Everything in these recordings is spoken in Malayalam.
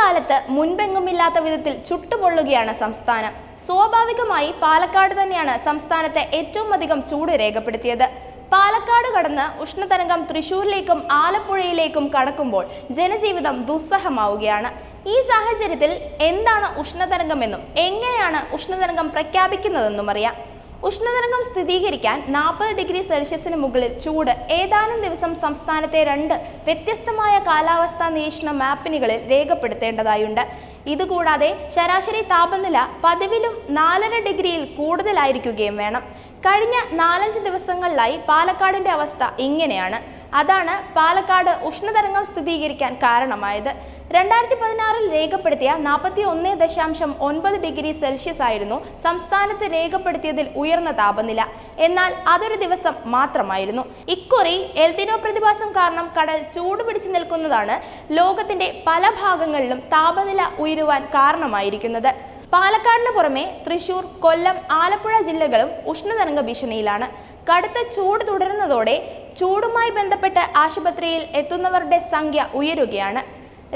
കാലത്ത് മുൻപെങ്ങുമില്ലാത്ത വിധത്തിൽ ചുട്ടുപൊള്ളുകയാണ് സംസ്ഥാനം. സ്വാഭാവികമായി പാലക്കാട് തന്നെയാണ് സംസ്ഥാനത്തെ ഏറ്റവും അധികം ചൂട് രേഖപ്പെടുത്തിയത്. പാലക്കാട് കടന്ന് ഉഷ്ണതരംഗം തൃശൂരിലേക്കും ആലപ്പുഴയിലേക്കും കടക്കുമ്പോൾ ജനജീവിതം ദുസ്സഹമാവുകയാണ്. ഈ സാഹചര്യത്തിൽ എന്താണ് ഉഷ്ണതരംഗമെന്നും എങ്ങനെയാണ് ഉഷ്ണതരംഗം പ്രഖ്യാപിക്കുന്നതെന്നും അറിയാം ഉഷ്ണതരംഗം സ്ഥിരീകരിക്കാൻ നാൽപ്പത് ഡിഗ്രി സെൽഷ്യസിന് മുകളിൽ ചൂട് ഏതാനും ദിവസം സംസ്ഥാനത്തെ രണ്ട് വ്യത്യസ്തമായ കാലാവസ്ഥാ നിരീക്ഷണ മാപ്പിനുകളിൽ രേഖപ്പെടുത്തേണ്ടതായുണ്ട്. ഇതുകൂടാതെ ശരാശരി താപനില പതിവിലും നാലര ഡിഗ്രിയിൽ കൂടുതലായിരിക്കുകയും വേണം. കഴിഞ്ഞ നാലഞ്ച് ദിവസങ്ങളിലായി പാലക്കാടിന്റെ അവസ്ഥ ഇങ്ങനെയാണ്. അതാണ് പാലക്കാട് ഉഷ്ണതരംഗം സ്ഥിരീകരിക്കാൻ കാരണമായത്. രണ്ടായിരത്തി പതിനാറിൽ രേഖപ്പെടുത്തിയ നാൽപ്പത്തി ഒന്ന് ദശാംശം ഒൻപത് ഡിഗ്രി സെൽഷ്യസ് ആയിരുന്നു സംസ്ഥാനത്ത് രേഖപ്പെടുത്തിയതിൽ ഉയർന്ന താപനില. എന്നാൽ അതൊരു ദിവസം മാത്രമായിരുന്നു. ഇക്കുറി എൽദിനോ പ്രതിഭാസം കാരണം കടൽ ചൂട് പിടിച്ചു നിൽക്കുന്നതാണ് ലോകത്തിന്റെ പല ഭാഗങ്ങളിലും താപനില ഉയരുവാൻ കാരണമായിരിക്കുന്നത്. പാലക്കാടിന് പുറമെ തൃശൂർ കൊല്ലം ആലപ്പുഴ ജില്ലകളും ഉഷ്ണതരംഗ ഭീഷണിയിലാണ്. കടുത്ത ചൂട് തുടരുന്നതോടെ ചൂടുമായി ബന്ധപ്പെട്ട് ആശുപത്രിയിൽ എത്തുന്നവരുടെ സംഖ്യ ഉയരുകയാണ്.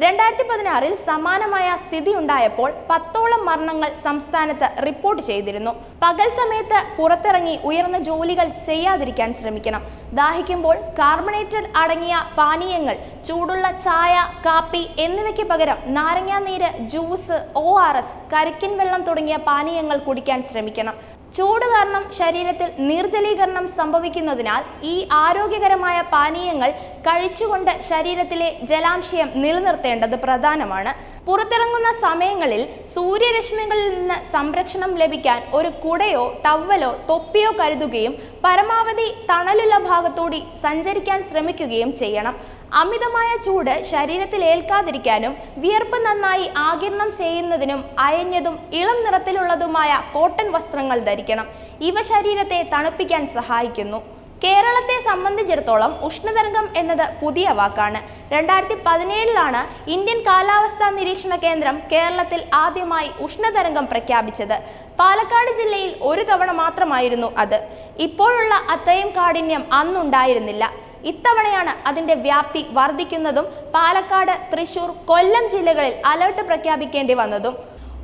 രണ്ടായിരത്തി പതിനാറിൽ സമാനമായ സ്ഥിതി ഉണ്ടായപ്പോൾ പത്തോളം മരണങ്ങൾ സംസ്ഥാനത്ത് റിപ്പോർട്ട് ചെയ്തിരുന്നു. പകൽ സമയത്ത് പുറത്തിറങ്ങി ഉയർന്ന ജോലികൾ ചെയ്യാതിരിക്കാൻ ശ്രമിക്കണം. ദാഹിക്കുമ്പോൾ കാർബണേറ്റഡ് അടങ്ങിയ പാനീയങ്ങൾ ചൂടുള്ള ചായ കാപ്പി എന്നിവയ്ക്ക് പകരം നാരങ്ങാനീര് ജ്യൂസ് ഒ ആർ എസ് കരിക്കിൻ വെള്ളം തുടങ്ങിയ പാനീയങ്ങൾ കുടിക്കാൻ ശ്രമിക്കണം. ചൂട് കാരണം ശരീരത്തിൽ നിർജലീകരണം സംഭവിക്കുന്നതിനാൽ ഈ ആരോഗ്യകരമായ പാനീയങ്ങൾ കഴിച്ചുകൊണ്ട് ശരീരത്തിലെ ജലാംശയം നിലനിർത്തേണ്ടത് പ്രധാനമാണ്. പുറത്തിറങ്ങുന്ന സമയങ്ങളിൽ സൂര്യരശ്മികളിൽ നിന്ന് സംരക്ഷണം ലഭിക്കാൻ ഒരു കുടയോ ടവലോ തൊപ്പിയോ കരുതുകയും പരമാവധി തണലുള്ള ഭാഗത്തൂടി സഞ്ചരിക്കാൻ ശ്രമിക്കുകയും ചെയ്യണം. അമിതമായ ചൂട് ശരീരത്തിൽ ഏൽക്കാതിരിക്കാനും വിയർപ്പ് നന്നായി ആകിരണം ചെയ്യുന്നതിനും അയഞ്ഞതും ഇളം നിറത്തിലുള്ളതുമായ കോട്ടൺ വസ്ത്രങ്ങൾ ധരിക്കണം. ഇവ ശരീരത്തെ തണുപ്പിക്കാൻ സഹായിക്കുന്നു. കേരളത്തെ സംബന്ധിച്ചിടത്തോളം ഉഷ്ണതരംഗം എന്നത് പുതിയ വാക്കാണ്. രണ്ടായിരത്തി പതിനേഴിലാണ് ഇന്ത്യൻ കാലാവസ്ഥാ നിരീക്ഷണ കേന്ദ്രം കേരളത്തിൽ ആദ്യമായി ഉഷ്ണതരംഗം പ്രഖ്യാപിച്ചത്. പാലക്കാട് ജില്ലയിൽ ഒരു തവണ മാത്രമായിരുന്നു അത്. ഇപ്പോഴുള്ള അത്രയും കാഠിന്യം അന്നുണ്ടായിരുന്നില്ല. ഇത്തവണയാണ് അതിന്റെ വ്യാപ്തി വർദ്ധിക്കുന്നതും പാലക്കാട് തൃശൂർ കൊല്ലം ജില്ലകളിൽ അലർട്ട് പ്രഖ്യാപിക്കേണ്ടി വന്നതും.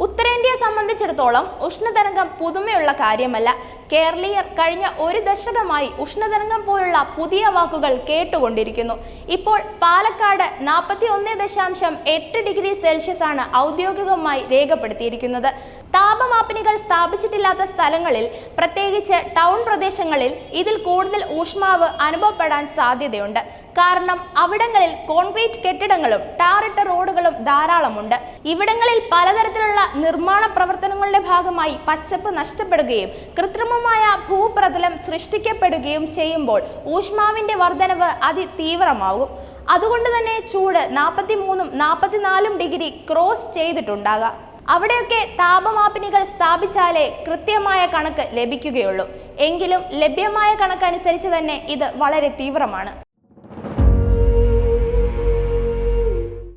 ഉത്തരേന്ത്യയെ സംബന്ധിച്ചിടത്തോളം ഉഷ്ണതരംഗം പുതുമയുള്ള കാര്യമല്ല. കേരളീയർ കഴിഞ്ഞ ഒരു ദശകമായി ഉഷ്ണതരംഗം പോലുള്ള പുതിയ വാക്കുകൾ കേട്ടുകൊണ്ടിരിക്കുന്നു. ഇപ്പോൾ പാലക്കാട് നാൽപ്പത്തി ഒന്ന് ദശാംശം എട്ട് ഡിഗ്രി സെൽഷ്യസ് ആണ് ഔദ്യോഗികമായി രേഖപ്പെടുത്തിയിരിക്കുന്നത്. താപമാപിനികൾ സ്ഥാപിച്ചിട്ടില്ലാത്ത സ്ഥലങ്ങളിൽ പ്രത്യേകിച്ച് ടൗൺ പ്രദേശങ്ങളിൽ ഇതിൽ കൂടുതൽ ഊഷ്മാവ് അനുഭവപ്പെടാൻ സാധ്യതയുണ്ട്. കാരണം അവിടങ്ങളിൽ കോൺക്രീറ്റ് കെട്ടിടങ്ങളും ടാറിട്ട റോഡുകളും ധാരാളമുണ്ട്. ഇവിടങ്ങളിൽ പലതരത്തിലുള്ള നിർമ്മാണ പ്രവർത്തനങ്ങളുടെ ഭാഗമായി പച്ചപ്പ് നഷ്ടപ്പെടുകയും കൃത്രിമമായ ഭൂപ്രതലം സൃഷ്ടിക്കപ്പെടുകയും ചെയ്യുമ്പോൾ ഊഷ്മാവിന്റെ വർധനവ് അതിതീവ്രമാകും. അതുകൊണ്ട് തന്നെ ചൂട് നാൽപ്പത്തി മൂന്നും നാൽപ്പത്തിനാലും ഡിഗ്രി ക്രോസ് ചെയ്തിട്ടുണ്ടാകാം. അവിടെയൊക്കെ താപമാപിനികൾ സ്ഥാപിച്ചാലേ കൃത്യമായ കണക്ക് ലഭിക്കുകയുള്ളൂ. എങ്കിലും ലഭ്യമായ കണക്കനുസരിച്ച് തന്നെ ഇത് വളരെ തീവ്രമാണ്.